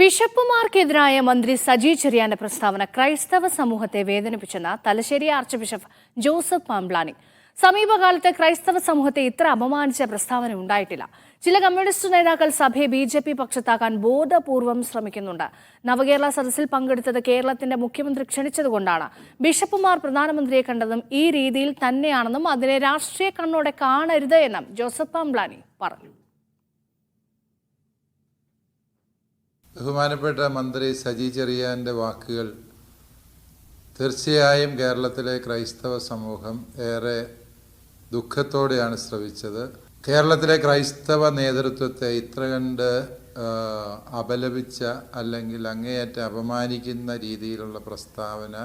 ബിഷപ്പുമാർക്കെതിരായ മന്ത്രി സജി ചെറിയാന്റെ പ്രസ്താവന ക്രൈസ്തവ സമൂഹത്തെ വേദനിപ്പിച്ചെന്ന Thalassery archbishop Joseph Pamplany സമീപകാലത്ത് ക്രൈസ്തവ സമൂഹത്തെ ഇത്ര അപമാനിച്ച പ്രസ്താവന ഉണ്ടായിട്ടില്ല. ചില കമ്മ്യൂണിസ്റ്റ് നേതാക്കൾ സഭയെ ബി ജെ പി പക്ഷത്താക്കാൻ ബോധപൂർവം ശ്രമിക്കുന്നുണ്ട്. നവകേരള സദസ്സിൽ പങ്കെടുത്തത് കേരളത്തിന്റെ മുഖ്യമന്ത്രി ക്ഷണിച്ചതുകൊണ്ടാണ്. ബിഷപ്പുമാർ പ്രധാനമന്ത്രിയെ കണ്ടതും ഈ രീതിയിൽ തന്നെയാണെന്നും അതിനെ രാഷ്ട്രീയ കണ്ണോടെ കാണരുത് എന്നും ജോസഫ് പാംബ്ലാനി പറഞ്ഞു. ബഹുമാനപ്പെട്ട മന്ത്രി സജി ചെറിയാന്റെ വാക്കുകൾ തീർച്ചയായും കേരളത്തിലെ ക്രൈസ്തവ സമൂഹം ഏറെ ദുഃഖത്തോടെയാണ് ശ്രവിച്ചത്. കേരളത്തിലെ ക്രൈസ്തവ നേതൃത്വത്തെ ഇത്ര കണ്ട് അപലപിച്ച അല്ലെങ്കിൽ അങ്ങേയറ്റം അപമാനിക്കുന്ന രീതിയിലുള്ള പ്രസ്താവന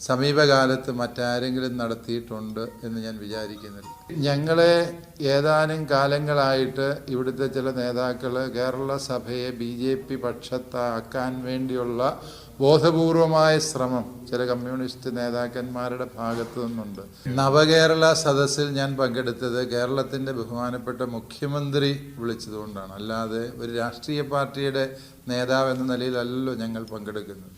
സമീപകാലത്ത് മറ്റാരെങ്കിലും നടത്തിയിട്ടുണ്ട് എന്ന് ഞാൻ വിചാരിക്കുന്നില്ല. ഞങ്ങളെ ഏതാനും കാലങ്ങളായിട്ട് ഇവിടുത്തെ ചില നേതാക്കൾ കേരള സഭയെ ബി ജെ പി പക്ഷത്താക്കാൻ വേണ്ടിയുള്ള ബോധപൂർവമായ ശ്രമം ചില കമ്മ്യൂണിസ്റ്റ് നേതാക്കന്മാരുടെ ഭാഗത്തു നിന്നുണ്ട്. നവകേരള സദസ്സിൽ ഞാൻ പങ്കെടുത്തത് കേരളത്തിന്റെ ബഹുമാനപ്പെട്ട മുഖ്യമന്ത്രി വിളിച്ചതുകൊണ്ടാണ്. അല്ലാതെ ഒരു രാഷ്ട്രീയ പാർട്ടിയുടെ നേതാവ് എന്ന നിലയിലല്ലോ ഞങ്ങൾ പങ്കെടുക്കുന്നത്.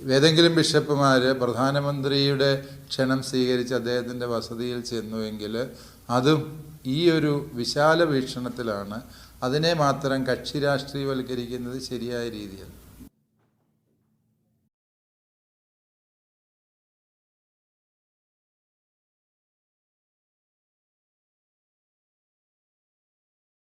ഏതെങ്കിലും ബിഷപ്പുമാർ പ്രധാനമന്ത്രിയുടെ ക്ഷണം സ്വീകരിച്ച് അദ്ദേഹത്തിന്റെ വസതിയിൽ ചെന്നുവെങ്കിൽ അതും ഈ ഒരു വിശാല വീക്ഷണത്തിലാണ് അതിനെ മാത്രം കക്ഷി രാഷ്ട്രീയവൽക്കരിക്കുന്നത് ശരിയായ രീതിയല്ല.